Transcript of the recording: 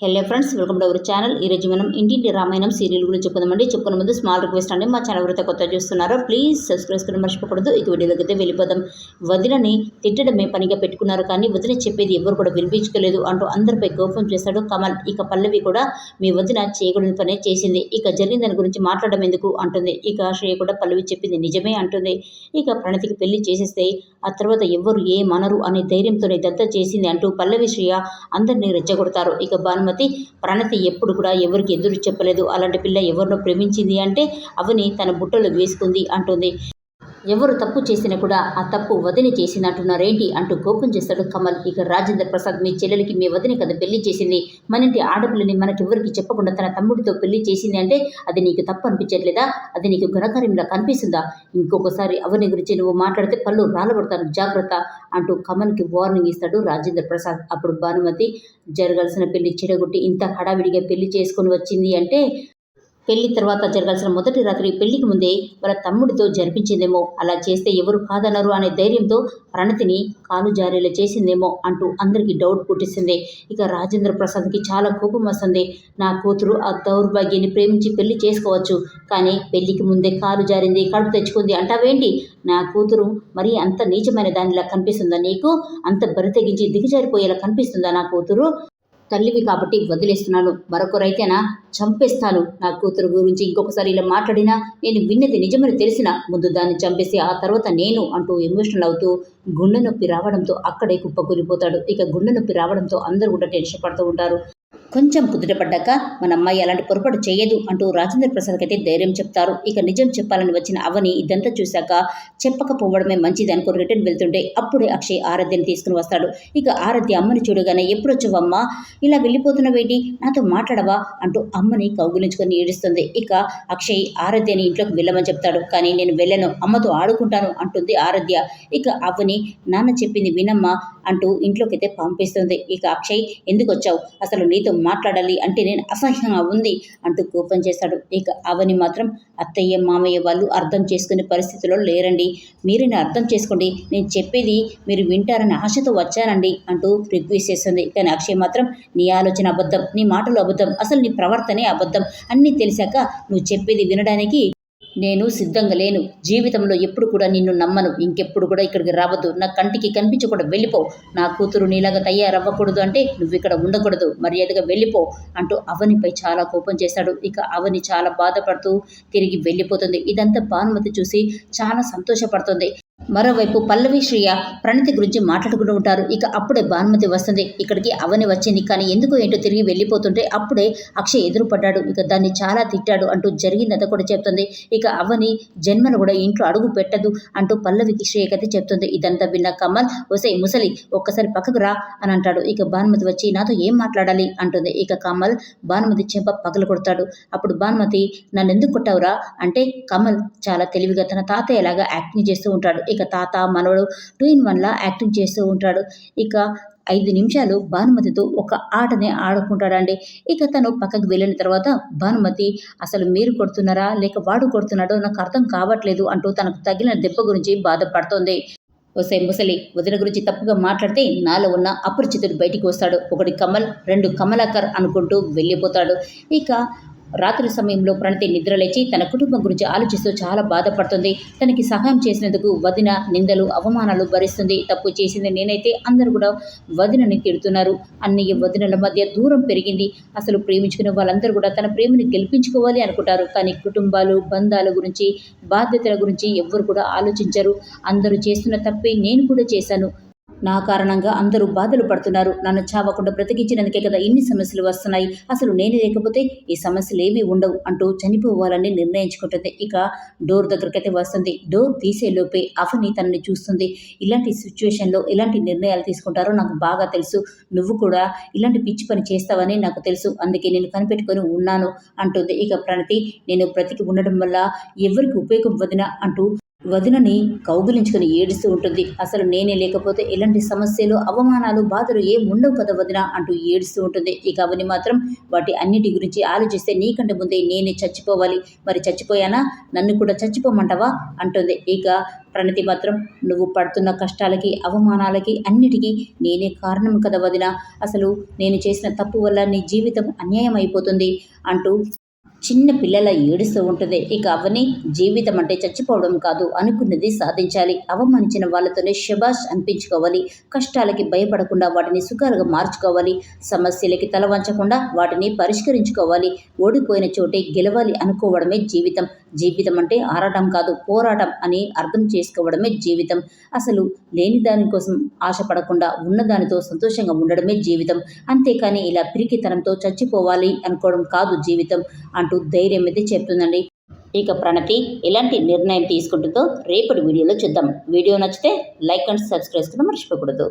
Hello friends welcome to our channel. ఈరోజు మనం ఇంటింటి రామాయణం సీరియల్ గురించి చెప్పుకుందామండి. చెప్పుకున్న ముందు స్మాల్ రిక్వెస్ట్ అండి. మా ఛానల్ ఎవరైతే కొత్త చూస్తున్నారో? ప్లీజ్ సబ్స్క్రైబ్ చేసుకుని మర్చిపోకూడదు. ఇక వీడియోలోకి వెళ్ళిపోదాం. వదిలని తిట్టడమే పనిగా పెట్టుకున్నారు కానీ వదిన చెప్పేది ఎవరు కూడా వినిపించుకోలేదు అంటూ అందరిపై కోపం చేశాడు కమల్. ఇక పల్లవి కూడా మీ వదిన చేయకూడని పనే చేసింది. ఇక జరిగిన దాని గురించి మాట్లాడడం ఎందుకు? అంటుంది. ఇక శ్రేయ కూడా పల్లవి చెప్పింది నిజమే అంటుంది. ఇక ప్రణతికి పెళ్ళి చేసేస్తే ఆ తర్వాత ఎవ్వరు ఏమనరు అనే ధైర్యంతోనే దత్త చేసింది అంటూ పల్లవి శ్రేయ అందరినీ రెచ్చగొడతారు. ఇక భానుమతి ప్రణతి ఎప్పుడు కూడా ఎవరికి ఎదురు చెప్పలేదు. అలాంటి పిల్ల ఎవరినో ప్రేమించింది అంటే అవని తన బుట్టలో వేసుకుంది అంటుంది. ఎవరు తప్పు చేసినా కూడా ఆ తప్పు వదిన చేసినట్టున్నారేంటి అంటూ కోపం చేస్తాడు కమల్. ఇక రాజేంద్ర ప్రసాద్ మీ చెల్లెలకి మీ వదిన కదా పెళ్ళి చేసింది. మన ఇంటి ఆడపిల్లని మనకెవరికి చెప్పకుండా తన తమ్ముడితో పెళ్ళి చేసింది అంటే అది నీకు తప్పు అనిపించట్లేదా? అది నీకు ఘనకార్యంలా కనిపిస్తుందా? ఇంకొకసారి అవని గురించి నువ్వు మాట్లాడితే పళ్ళు రాలబడతాను జాగ్రత్త అంటూ కమల్కి వార్నింగ్ ఇస్తాడు రాజేంద్ర ప్రసాద్. అప్పుడు భానుమతి జరగాల్సిన పెళ్ళి చెడగొట్టి ఇంత హడావిడిగా పెళ్ళి చేసుకొని వచ్చింది అంటే పెళ్ళి తర్వాత జరగాల్సిన మొదటి రాత్రి పెళ్ళికి ముందే వాళ్ళ తమ్ముడితో జరిపించిందేమో. అలా చేస్తే ఎవరు కాదనరు అనే ధైర్యంతో ప్రణతిని కాలు జారేలా చేసిందేమో అంటూ అందరికీ డౌట్ పుట్టిస్తుంది. ఇక రాజేంద్ర ప్రసాద్కి చాలా కోపం వస్తుంది. నా కూతురు ఆ దౌర్భాగ్యాన్ని ప్రేమించి పెళ్ళి చేసుకోవచ్చు. కానీ పెళ్ళికి ముందే కాలు జారింది కడుపు తెచ్చుకుంది అంటావేంటి? నా కూతురు మరి అంత నీచమైన దానిలా కనిపిస్తుందా నీకు? అంత బరి తెగించి దిగజారిపోయేలా కనిపిస్తుందా నా కూతురు? తల్లివి కాబట్టి వదిలేస్తున్నాను. మరొకరైతేనా చంపేస్తాను. నా కూతురు గురించి ఇంకొకసారి ఇలా మాట్లాడినా నేను విన్నది నిజమని తెలిసిన ముందు దాన్ని చంపేసి ఆ తర్వాత నేను అంటూ ఎమోషనల్ అవుతూ గుండె నొప్పి రావడంతో అక్కడే కుప్పకూలిపోతాడు. ఇక గుండె నొప్పి రావడంతో అందరూ కూడా టెన్షన్ పడుతూ ఉంటారు. కొంచెం కుదుటపడ్డాక మన అమ్మాయి అలాంటి పొరపాటు చేయదు అంటూ రాజేంద్ర ప్రసాద్కైతే అయితే ధైర్యం చెప్తారు. ఇక నిజం చెప్పాలని వచ్చిన అవని ఇదంతా చూశాక చెప్పకపోవడమే మంచిది అనుకుని రిటర్న్ వెళ్తుంటే అప్పుడే అక్షయ్ ఆరాధ్యని తీసుకుని వస్తాడు. ఇక ఆరాధ్య అమ్మని చూడగానే ఎప్పుడు వచ్చావమ్మా ఇలా వెళ్ళిపోతున్నావేంటి నాతో మాట్లాడవా? అంటూ అమ్మని కౌగులించుకొని ఏడుస్తుంది. ఇక అక్షయ్ ఆరాధ్యని ఇంట్లోకి వెళ్ళమని చెప్తాడు. కానీ నేను వెళ్ళను. అమ్మతో ఆడుకుంటాను అంటుంది ఆరాధ్య. ఇక అవని నాన్న చెప్పింది వినమ్మా అంటూ ఇంట్లోకి అయితే పంపిస్తుంది. ఇక అక్షయ్ ఎందుకు వచ్చావు? అసలు నీతో మాట్లాడాలి అంటే నేను అసహ్యంగా ఉంది అంటూ కోపం చేశాడు. ఇక అవని మాత్రం అత్తయ్య మామయ్య వాళ్ళు అర్థం చేసుకునే పరిస్థితిలో లేరండి. మీరని అర్థం చేసుకోండి. నేను చెప్పేది మీరు వింటారని ఆశతో వచ్చానండి అంటూ రిక్వెస్ట్ చేస్తుంది కానీ అక్షయ్ మాత్రం నీ ఆలోచన అబద్ధం నీ మాటలు అబద్ధం అసలు నీ ప్రవర్తనే అబద్ధం. అన్నీ తెలిసాక నువ్వు చెప్పేది వినడానికి నేను సిద్ధంగా లేను. జీవితంలో ఎప్పుడు కూడా నిన్ను నమ్మను. ఇంకెప్పుడు కూడా ఇక్కడికి రావద్దు. నా కంటికి కనిపించకుండా వెళ్ళిపో. నా కూతురు నీలాగా తయారవ్వకూడదు అంటే నువ్వు ఇక్కడ ఉండకూడదు. మర్యాదగా వెళ్ళిపో అంటూ అవనిపై చాలా కోపం చేశాడు. ఇక అవని చాలా బాధపడుతూ తిరిగి వెళ్ళిపోతుంది. ఇదంతా భానుమతి చూసి చాలా సంతోషపడుతుంది. మరోవైపు పల్లవి శ్రీయ ప్రణతి గురించి మాట్లాడుకుంటూ ఉంటారు. ఇక అప్పుడే భానుమతి వస్తుంది. ఇక్కడికి అవని వచ్చింది. కానీ ఎందుకు ఏంటో తిరిగి వెళ్ళిపోతుంటే అప్పుడే అక్షయ్ ఎదురుపడ్డాడు. ఇక దాన్ని చాలా తిట్టాడు అంటూ జరిగిందంతా కూడా చెప్తుంది. ఇక అవని జన్మను కూడా ఇంట్లో అడుగు పెట్టదు అంటూ పల్లవికి శ్రేయకైతే చెప్తుంది. ఇదంతా విన్న కమల్ ఒసే ముసలి ఒక్కసారి పక్కకు రా అని అంటాడు. ఇక భానుమతి వచ్చి నాతో ఏం మాట్లాడాలి? అంటుంది. ఇక కమల్ భానుమతి చెంప పగలు కొడతాడు. అప్పుడు భానుమతి నన్ను ఎందుకు కొట్టావురా? అంటే కమల్ చాలా తెలివిగా తన తాతయ్యలాగా యాక్టింగ్ చేస్తూ ఉంటాడు. ఇక తాత మనవడు టూ ఇన్ వన్లా యాక్టింగ్ చేస్తూ ఉంటాడు. ఇక ఐదు నిమిషాలు భానుమతితో ఒక ఆటనే ఆడుకుంటాడండి. ఇక తను పక్కకు వెళ్ళిన తర్వాత భానుమతి అసలు మీరు కొడుతున్నారా? లేక వాడు కొడుతున్నాడో? నాకు అర్థం కావట్లేదు అంటూ తనకు తగిలిన దెబ్బ గురించి బాధపడుతోంది. ఒసే ముసలి వదిన గురించి తప్పుగా మాట్లాడితే నాలో ఉన్న అపరిచితుడు బయటికి వస్తాడు. ఒకటి కమల్ రెండు కమలాకర్ అనుకుంటూ వెళ్ళిపోతాడు. ఇక రాత్రి సమయంలో ప్రణతి నిద్రలేచి తన కుటుంబం గురించి ఆలోచిస్తూ చాలా బాధపడుతుంది. తనకి సహాయం చేసినందుకు వదిన నిందలు అవమానాలు భరిస్తుంది. తప్పు చేసింది నేనైతే అందరూ కూడా వదినని తిడుతున్నారు. అన్నయ్య వదినల మధ్య దూరం పెరిగింది. అసలు ప్రేమించుకునే వాళ్ళందరూ కూడా తన ప్రేమని గెలిపించుకోవాలి అనుకుంటారు. కానీ కుటుంబాలు బంధాల గురించి బాధ్యతల గురించి ఎవ్వరు కూడా ఆలోచించరు. అందరూ చేస్తున్న తప్పే నేను కూడా చేశాను. నా కారణంగా అందరూ బాధలు పడుతున్నారు. నన్ను చావకుండా బ్రతికించినందుకే కదా ఇన్ని సమస్యలు వస్తున్నాయి. అసలు నేను లేకపోతే ఈ సమస్యలు ఏమీ ఉండవు అంటూ చనిపోవాలని నిర్ణయించుకుంటుంది. ఇక డోర్ దగ్గరకైతే వస్తుంది. డోర్ తీసేలోపే అఫని అవని తనని చూస్తుంది. ఇలాంటి సిచ్యువేషన్లో ఎలాంటి నిర్ణయాలు తీసుకుంటారో నాకు బాగా తెలుసు. నువ్వు కూడా ఇలాంటి పిచ్చి పని చేస్తావని నాకు తెలుసు. అందుకే నేను కనిపెట్టుకొని ఉన్నాను అంటుంది. ఇక ప్రణతి నేను బ్రతికి ఉండడం వల్ల ఎవరికి ఉపయోగం వదిన అంటూ వదినని కౌగులించుకొని ఏడుస్తూ ఉంటుంది. అసలు నేనే లేకపోతే ఎలాంటి సమస్యలు అవమానాలు బాధలు ఏం ఉండవు కదా వదిన అంటూ ఏడుస్తూ ఉంటుంది. ఇక అవని మాత్రం వాటి అన్నిటి గురించి ఆలోచిస్తే నీకంటే ముందే నేనే చచ్చిపోవాలి. మరి చచ్చిపోయానా? నన్ను కూడా చచ్చిపోమంటావా? అంటుంది. ఇక ప్రణతి మాత్రం నువ్వు పడుతున్న కష్టాలకి అవమానాలకి అన్నిటికీ నేనే కారణం కదా వదిన. అసలు నేను చేసిన తప్పు వల్ల నీ జీవితం అన్యాయం అయిపోతుంది అంటూ చిన్న పిల్లల ఏడుస్తూ ఉంటుంది. ఇక అవని జీవితం అంటే చచ్చిపోవడం కాదు అనుకున్నది సాధించాలి. అవమానించిన వాళ్ళతోనే శబాష్ అనిపించుకోవాలి. కష్టాలకి భయపడకుండా వాటిని సుఖాలుగా మార్చుకోవాలి. సమస్యలకి తలవంచకుండా వాటిని పరిష్కరించుకోవాలి. ఓడిపోయిన చోటే గెలవాలి అనుకోవడమే జీవితం. జీవితం అంటే ఆరాటం కాదు పోరాటం అని అర్థం చేసుకోవడమే జీవితం. అసలు లేని దానికోసం ఆశపడకుండా ఉన్నదానితో సంతోషంగా ఉండడమే జీవితం. అంతేకాని ఇలా పిరికితనంతో చచ్చిపోవాలి అనుకోవడం కాదు జీవితం అంటూ ధైర్యం అయితే చెప్తుందండి. ఇక ప్రణతి ఎలాంటి నిర్ణయం తీసుకుంటుందో రేపటి వీడియోలో చూద్దాం. వీడియో నచ్చితే లైక్ అండ్ సబ్స్క్రైబ్ కూడా మర్చిపోకూడదు.